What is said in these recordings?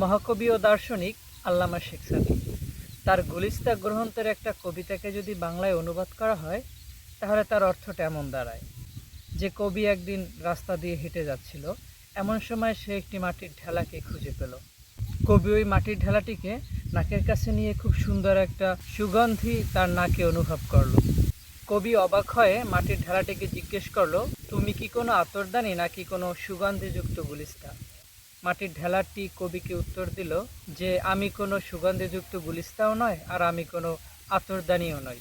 মহাকবি ও দার্শনিক আল্লামা শেখ সাদি তার গুলিস্তা গ্রন্থের একটা কবিতাকে যদি বাংলায় অনুবাদ করা হয়, তাহলে তার অর্থটা এমন দাঁড়ায়। যে কবি একদিন রাস্তা দিয়ে হেঁটে যাচ্ছিল, এমন সময় সে একটি মাটির ঢেলাকে খুঁজে পেল। কবি ওই মাটির ঢেলাটিকে নাকের কাছে নিয়ে খুব সুন্দর একটা সুগন্ধি তার নাকে অনুভব করল। কবি অবাক হয়ে মাটির ঢেলাটিকে জিজ্ঞেস করল, তুমি কি কোনো আতরদানি নাকি কোনো সুগন্ধিযুক্ত গুলিস্তা? মাটির ঢেলাটি কবিকে উত্তর দিল যে, আমি কোনো সুগন্ধিযুক্ত গুলিস্তাও নয়, আর আমি কোনো আতরদানিও নই।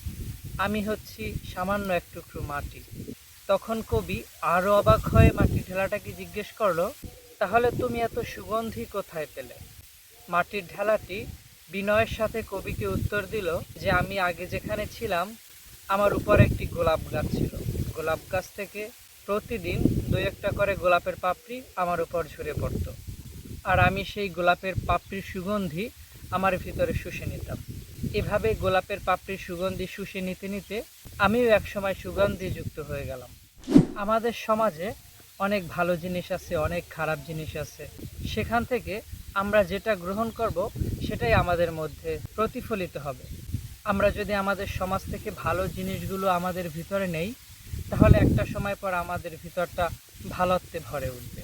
আমি হচ্ছি সামান্য এক টুকরো মাটি। তখন কবি আরও অবাক হয়ে মাটির ঢেলাটাকে জিজ্ঞেস করল, তাহলে তুমি এত সুগন্ধি কোথায় পেলে? মাটির ঢেলাটি বিনয়ের সাথে কবিকে উত্তর দিল যে, আমি আগে যেখানে ছিলাম, আমার উপর একটি গোলাপ গাছ ছিল। গোলাপ গাছ থেকে প্রতিদিন দু একটা করে গোলাপের পাপড়ি আমার উপর ঝরে পড়তো। আর আমি সেই গোলাপের পাপড়ির সুগন্ধি আমার ভিতরে শুষে নিতাম। এভাবে গোলাপের পাপড়ির সুগন্ধি শুষে নিতে নিতে আমিও একসময় সুগন্ধি যুক্ত হয়ে গেলাম। আমাদের সমাজে অনেক ভালো জিনিস আছে, অনেক খারাপ জিনিস আছে। সেখান থেকে আমরা যেটা গ্রহণ করব, সেটাই আমাদের মধ্যে প্রতিফলিত হবে। আমরা যদি আমাদের সমাজ থেকে ভালো জিনিসগুলো আমাদের ভিতরে নেই, তাহলে একটা সময় পর আমাদের ভিতরটা ভালোত্বে ভরে উঠবে।